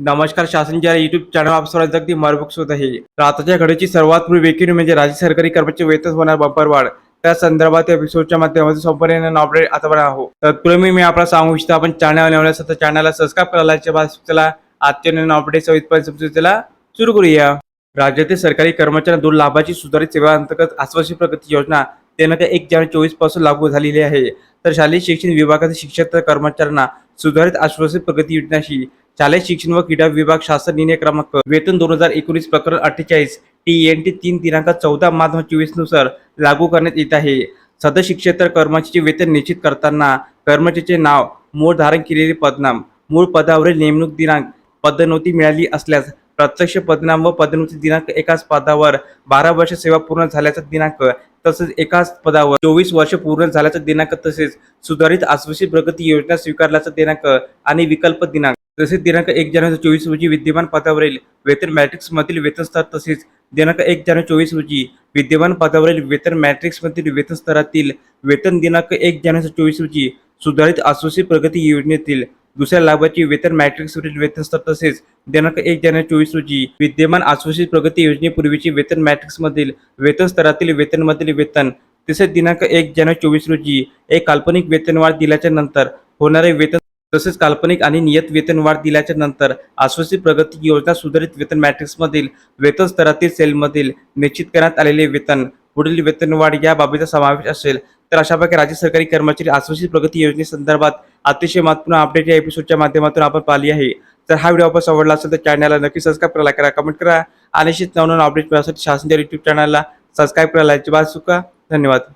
नमस्कार शासनच्या YouTube channel आप अगदी मरबुक होत आहे. राताच्या घडीची सर्वात पूर्वी म्हणजे राज्य सरकारी कर्मचारी वेतन होणार बंपर वाढ. त्या संदर्भात एपिसोडच्या माध्यमातून संपूर्ण अपडेट आता बघा आहोत. तर मी आपला सांगू इच्छितो आपण चॅनल नवल्यास तर चॅनलला सबस्क्राईब करायला चला. आजच्या अपडेट सविस्तर सुरू करूया. राज्यातील सरकारी कर्मचाऱ्यांना दोन लाभाची सुधारित सेवा अंतर्गत आश्वासित प्रगती योजना देण्यात एक जानेवारी चोवीसपासून लागू झालेली आहे. तर शालेय शिक्षण विभागातील शिक्षक कर्मचाऱ्यांना सुधारित आश्वासित प्रगती योजनाशी शालेय शिक्षण व क्रीडा विभाग शासन निर्णय क्रमांक वेतन दोन हजार एकोणीस प्रकरण अठ्ठेचाळीस टी एन टी तीन दिनांक चौदा मार्च चोवीसनुसार लागू करण्यात येत आहे. सदर शिक्षेतर कर्मचारीचे वेतन निश्चित करताना कर्मचारीचे नाव मूळ धारण केलेले पदनाम मूळ पदावरील नेमणूक दिनांक पदोन्नती मिळाली असल्यास प्रत्यक्ष पदनाम व पदोन्नती दिनांक एकाच पदावर बारा वर्ष सेवा पूर्ण झाल्याचा दिनांक तसेच एकाच पदावर चोवीस वर्ष पूर्ण झाल्याचा दिनांक तसेच सुधारित आश्वासित प्रगती योजना स्वीकारल्याचा दिनांक आणि विकल्प दिनांक तसेच दिनांक एक जानेवारी चोवीस रोजी विद्यमान पदावरील वेतन मॅट्रिक्समधील वेतन स्तर तसेच दिनांक एक जानेवारी चोवीस रोजी विद्यमान पदावरील वेतन मॅट्रिक्समधील वेतन स्तरातील वेतन दिनांक एक जानेवारी चोवीस रोजी सुधारित आश्वासित प्रगती योजनेतील दुसऱ्या लाभाची वेतन मॅट्रिक्सवरील वेतन स्तर तसेच दिनांक एक जानेवारी चोवीस रोजी विद्यमान आश्वासित प्रगती योजनेपूर्वीची वेतन मॅट्रिक्समधील वेतन स्तरातील वेतनमधील वेतन तसेच दिनांक एक जानेवारी चोवीस रोजी एक काल्पनिक वेतनवाढ दिल्याच्या नंतर होणारे वेतन तसेच काल्पनिक आणि नियत वेतनवाढ दिल्याच्या नंतर आश्वासित प्रगती योजना सुधारित वेतन मॅट्रिक्समधील वेतन स्तरातील सेलमधील निश्चित करण्यात आलेले वेतन पुढील वेतनवाढ या बाबीचा समावेश असेल. तर अशा प्रकारे राज्य सरकारी कर्मचारी आश्वासित प्रगती योजनेसंदर्भात अतिशय महत्त्वपूर्ण अपडेट या एपिसोडच्या माध्यमातून आपण पाहिली आहे. तर हा व्हिडिओ आपण आवडला असेल तर चॅनलला नक्की सबस्क्राईब करायला करा कमेंट करा. आणि नवनवून नवनवीन अपडेट मिळण्यासाठी शासनच्या युट्यूब चॅनलला सबस्क्राईब करायला अजिबात चुका धन्यवाद.